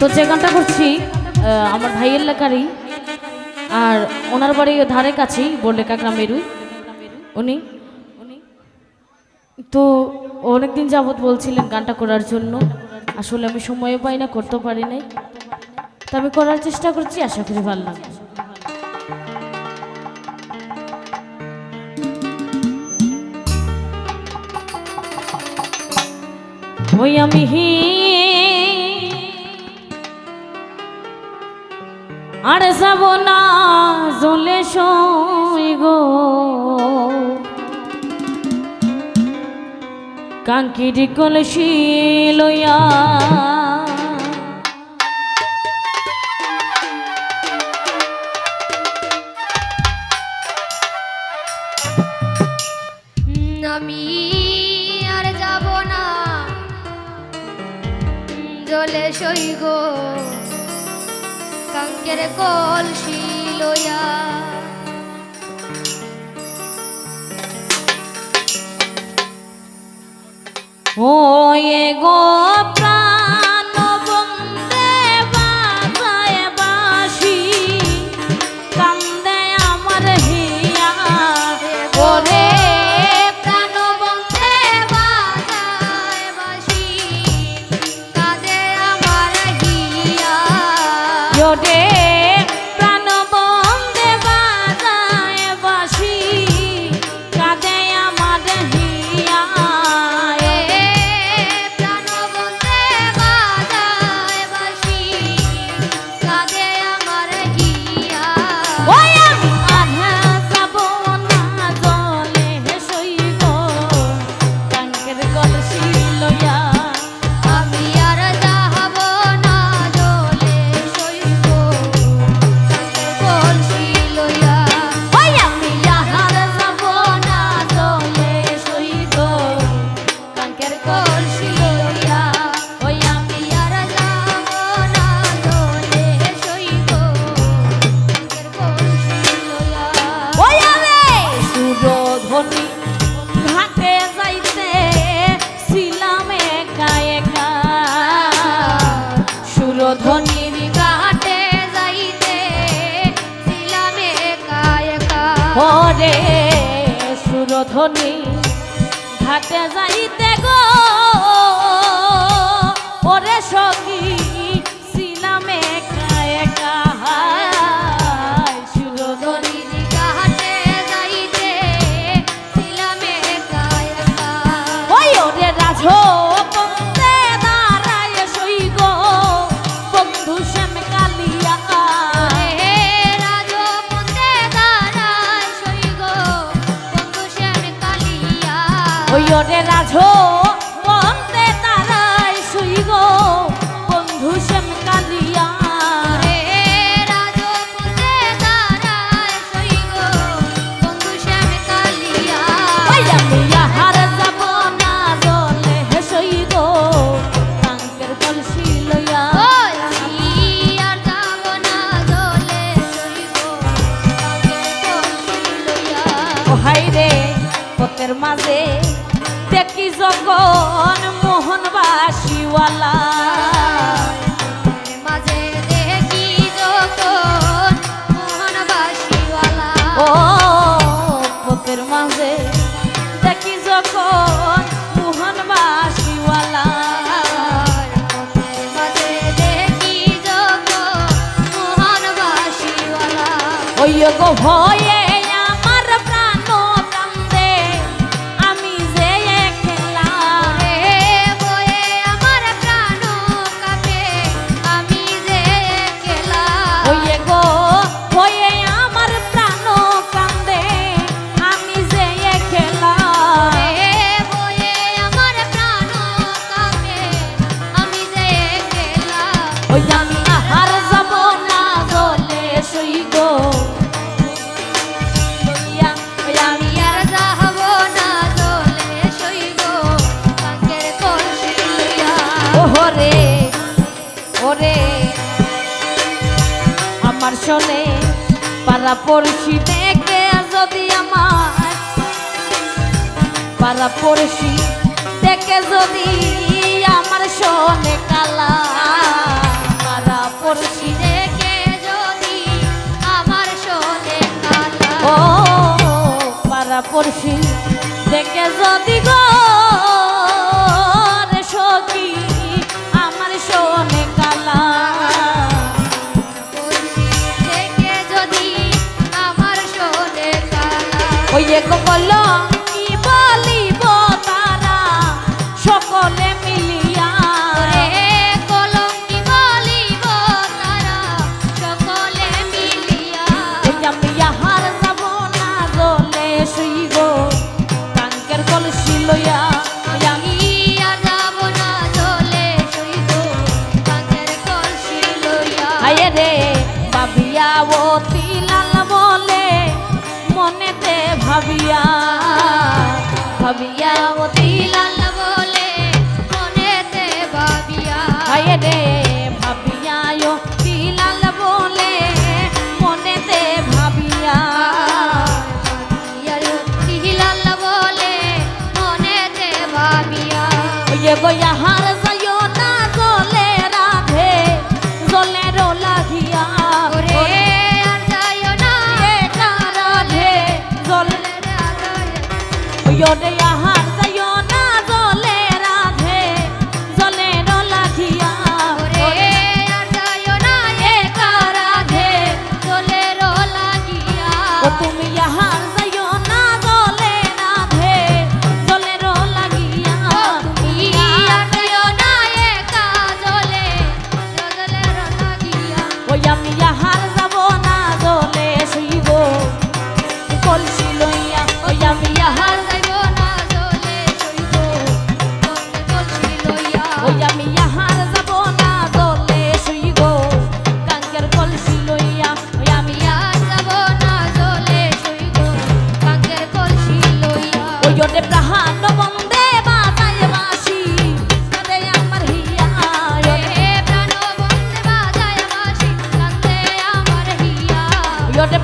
তো যে গানটা করছি আমার ভাইয়ের লেখারই, আর ওনার বাড়ি ধারে কাছেই বললেকা গ্রামেরই। উনি? তো অনেকদিন যাবৎ বলছিলেন গানটা করার জন্য। আসলে আমি সময়ও পাই না করতে পারি নাই। তো আমি করার চেষ্টা করছি, আশা করি ভালো লাগবে। ওই আমি আর যাব না জলে সই গো। কাঙ্কিরি কলসি লইয়া আমি আর যাব না, জলে সইগ কাঙ্কের কলসি ও এ গো প্রাণ your day. ওরে সুরধনি ঘাটে যাইতে গো ওরে সখী। ওরে রাজো বন্দে দাঁড়ায় সই গো বন্ধু শ্যাম কালিয়া। হে রাজপথে দাঁড়ায় সইগ বন্ধু শ্যাম কালিয়া। ওই আমি আহার যাব না জলে সই গো কাঙ্কের কলসি লইয়া। হাই রে পথের মাঝে দেখি যখন মোহনবাসীওয়ালা। মাঝে দেখি যখন মোহনবাসীওয়ালা। ও মাঝে দেখি যখন মোহনবাসীওয়ালা। দেখি যখন মোহনবাসীওয়ালা। ওই গো ভয়ে পাড়া পড়শি দেখবে যদি আমার। পাড়া পড়শি দেখে যদি আমার শোনে কালা। পাড়া পড়শি দেখে যদি আমার শোনে কালা। ও, পাড়া পড়শি দেখে যদি গো ওই গো ওই ওটে